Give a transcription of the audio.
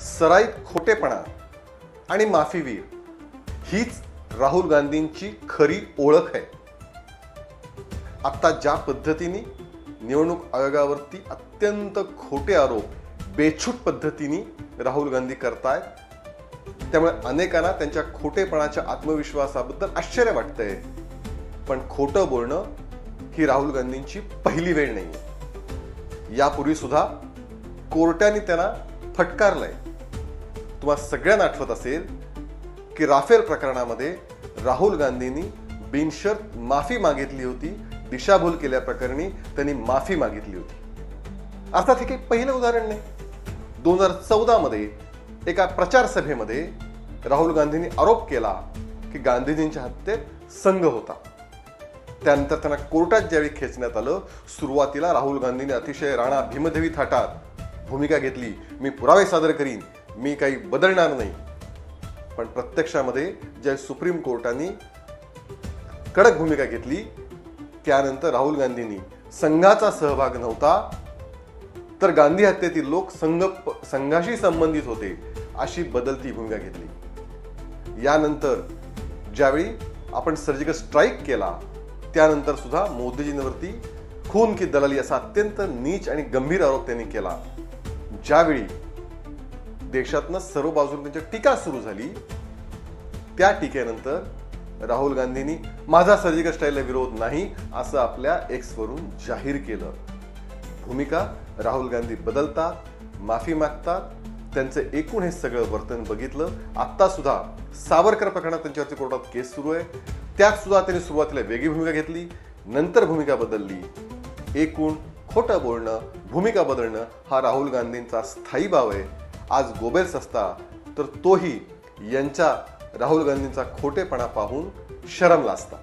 सराईत खोटेपणा आणि माफीवीर हीच राहुल गांधींची खरी ओळख आहे. आत्ता ज्या पद्धतीने निवडणूक आयोगावरती अत्यंत खोटे आरोप बेछूट पद्धतीने राहुल गांधी करतायत त्यामुळे अनेकांना त्यांच्या खोटेपणाच्या आत्मविश्वासाबद्दल आश्चर्य वाटतंय. पण खोटं बोलणं ही राहुल गांधींची पहिली वेळ नाही यापूर्वी सुद्धा कोर्टाने त्यांना फटकारलंय. तुम्हाला सगळ्यांना आठवत असेल की राफेल प्रकरणामध्ये राहुल गांधींनी बिनशर्त माफी मागितली होती दिशाभूल केल्याप्रकरणी त्यांनी माफी मागितली होती. अर्थात हे काही पहिलं उदाहरण नाही. दोन हजार चौदामध्ये एका प्रचार सभेमध्ये राहुल गांधींनी आरोप केला की गांधीजींच्या हत्येत संघ होता. त्यानंतर त्यांना कोर्टात ज्यावेळी खेचण्यात आलं सुरुवातीला राहुल गांधींनी अतिशय राणा भीमदेवी थाटात. भूमिका घेतली मी पुरावे सादर करीन. मी काही बदलणार नाही. पण प्रत्यक्षामध्ये ज्या सुप्रीम कोर्टाने कडक भूमिका घेतली त्यानंतर राहुल गांधींनी संघाचा सहभाग नव्हता तर गांधी हत्येतील लोक संघ संघाशी संबंधित होते अशी बदलती भूमिका घेतली. यानंतर ज्यावेळी आपण सर्जिकल स्ट्राईक केला त्यानंतर सुद्धा मोदीजींवरती खून की दलाली असा अत्यंत नीच आणि गंभीर आरोप त्यांनी केला. ज्यावेळी देशातनं सर्व बाजूने त्यांची टीका सुरू झाली. त्या टीकेनंतर राहुल गांधींनी माझा सर्जिकल स्टाईलला विरोध नाही असं आपल्या एक्सवरून जाहीर केलं. भूमिका राहुल गांधी बदलतात माफी मागतात. त्यांचं एकूण हे सगळं वर्तन बघितलं. आत्तासुद्धा सुद्धा सावरकर प्रकरणात त्यांच्यावरती कोर्टात केस सुरू आहे. त्यात सुद्धा त्यांनी सुरुवातीला वेगळी भूमिका घेतली नंतर भूमिका बदलली. एकूण खोटं बोलणं भूमिका बदलणं हा राहुल गांधींचा स्थायी भाव आहे. आज गोबेल्स असता तर तोही यांच्या राहुल गांधींचा खोटेपणा पाहून शरमला असता.